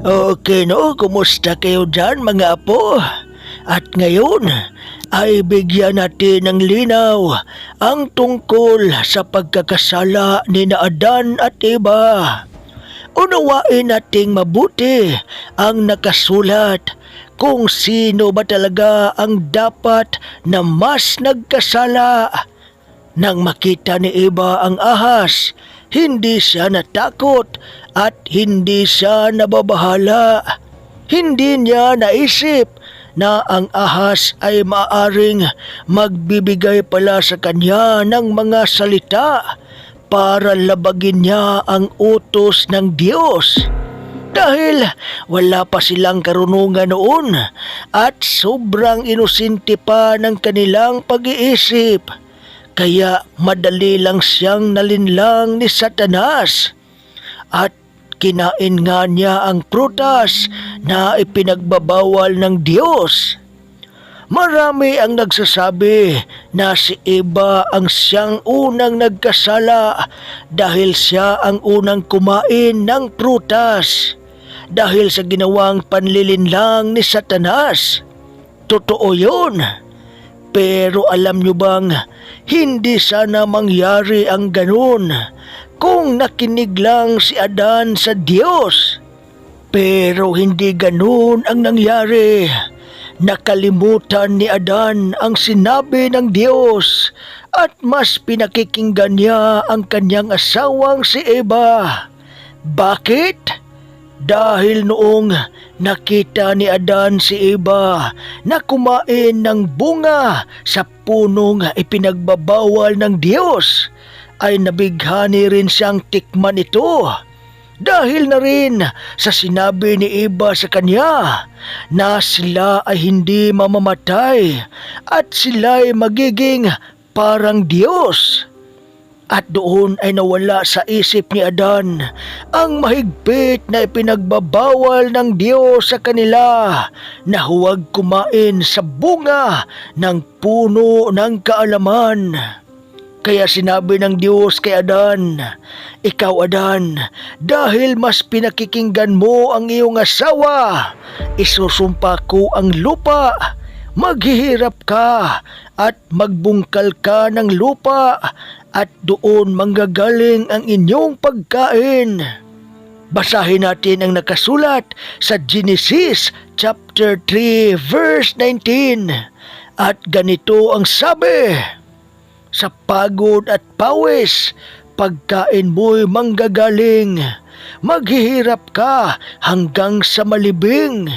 Okay no, kumusta kayo dyan mga apo? At ngayon ay bigyan natin ng linaw ang tungkol sa pagkakasala ni na Adan at Eva. Unawain nating mabuti ang nakasulat kung sino ba talaga ang dapat na mas nagkasala. Nang makita ni Eva ang ahas, hindi siya natakot at hindi siya nababahala. Hindi niya naisip na ang ahas ay maaring magbibigay pala sa kanya ng mga salita para labagin niya ang utos ng Diyos. Dahil wala pa silang karunungan noon at sobrang inosente pa ng kanilang pag-iisip. Kaya madali lang siyang nalinlang ni Satanas. At kinain nga niya ang prutas na ipinagbabawal ng Diyos. Marami ang nagsasabi na si Eva ang siyang unang nagkasala dahil siya ang unang kumain ng prutas dahil sa ginawang panlilinlang ni Satanas. Totoo yun. Pero alam nyo bang hindi sana mangyari ang ganun kung nakinig lang si Adan sa Diyos. Pero hindi ganun ang nangyari. Nakalimutan ni Adan ang sinabi ng Diyos at mas pinakikinggan niya ang kanyang asawang si Eva. Bakit? Dahil noong nakita ni Adan si Eva na kumain ng bunga sa punong ipinagbabawal ng Diyos, ay nabighani rin siyang tikman ito. Dahil na rin sa sinabi ni Eva sa kanya na sila ay hindi mamamatay at sila ay magiging parang Diyos. At doon ay nawala sa isip ni Adan ang mahigpit na ipinagbabawal ng Diyos sa kanila na huwag kumain sa bunga ng puno ng kaalaman. Kaya sinabi ng Diyos kay Adan, Ikaw Adan, dahil mas pinakikinggan mo ang iyong asawa, isusumpa ko ang lupa, maghihirap ka at magbungkal ka ng lupa at doon manggagaling ang inyong pagkain. Basahin natin ang nakasulat sa Genesis chapter 3 verse 19. At ganito ang sabi, sa pagod at pawis, pagkain mo'y manggagaling. Maghihirap ka hanggang sa malibing.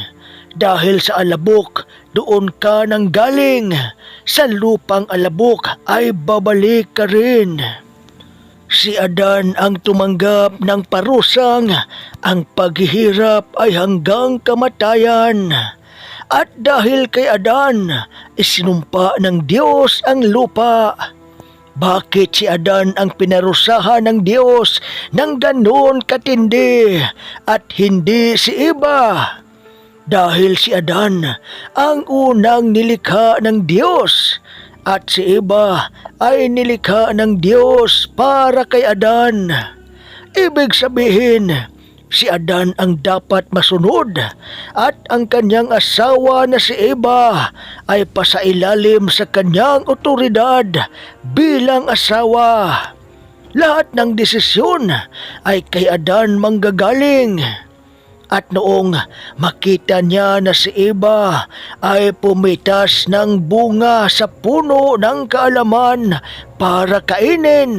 Dahil sa alabok, doon ka nang galing. Sa lupang alabok ay babalik ka rin. Si Adan ang tumanggap ng parusang, ang paghihirap ay hanggang kamatayan. At dahil kay Adan, isinumpa ng Diyos ang lupa. Bakit si Adan ang pinarusahan ng Diyos ng ganon katindi at hindi si Eva? Dahil si Adan ang unang nilikha ng Diyos at si Eva ay nilikha ng Diyos para kay Adan. Ibig sabihin, si Adan ang dapat masunod at ang kanyang asawa na si Eva ay pasailalim sa kanyang otoridad bilang asawa. Lahat ng desisyon ay kay Adan manggagaling. At noong makita niya na si Eva ay pumitas ng bunga sa puno ng kaalaman para kainin,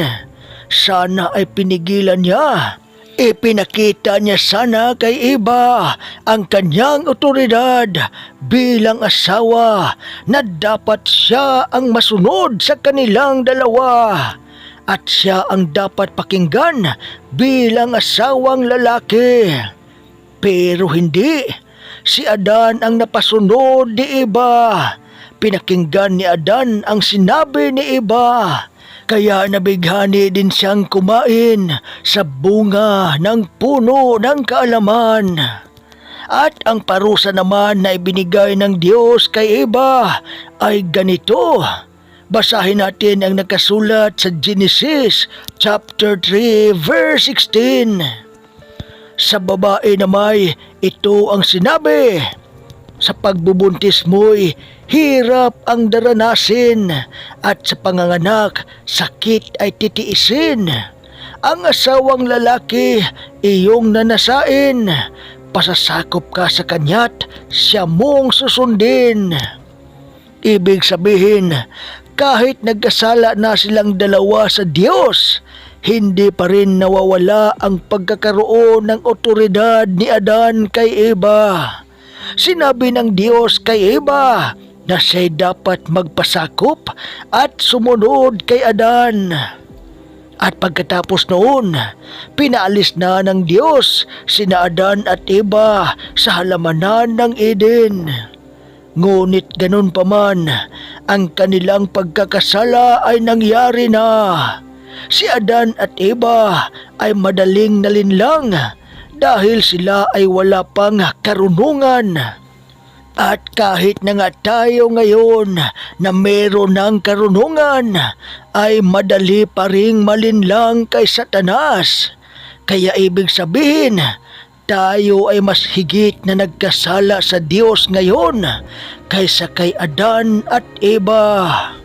sana ay pinigilan niya. Ipinakita niya sana kay Eva ang kanyang otoridad bilang asawa na dapat siya ang masunod sa kanilang dalawa at siya ang dapat pakinggan bilang asawang lalaki. Pero hindi. Si Adan ang napasunod ni Eva. Pinakinggan ni Adan ang sinabi ni Eva. Kaya nabighani din siyang kumain sa bunga ng puno ng kaalaman. At ang parusa naman na ibinigay ng Diyos kay Eva ay ganito. Basahin natin ang nakasulat sa Genesis chapter 3 verse 16. Sa babae na may, ito ang sinabi. Sa pagbubuntis mo'y hirap ang daranasin at sa panganganak, sakit ay titiisin. Ang asawang lalaki, iyong nanasain. Pasasakop ka sa kanya't siya mong susundin. Ibig sabihin, kahit nagkasala na silang dalawa sa Diyos, hindi pa rin nawawala ang pagkakaroon ng otoridad ni Adan kay Eva. Sinabi ng Diyos kay Eva na siya'y dapat magpasakop at sumunod kay Adan. At pagkatapos noon, pinaalis na ng Diyos sina Adan at Eva sa halamanan ng Eden. Ngunit ganun pa man, ang kanilang pagkakasala ay nangyari na. Si Adan at Eva ay madaling nalinlang dahil sila ay wala pang karunungan. At kahit na nga tayo ngayon na meron ng karunungan, ay madali pa ring malinlang kay Satanas. Kaya ibig sabihin, tayo ay mas higit na nagkasala sa Diyos ngayon kaysa kay Adan at Eva.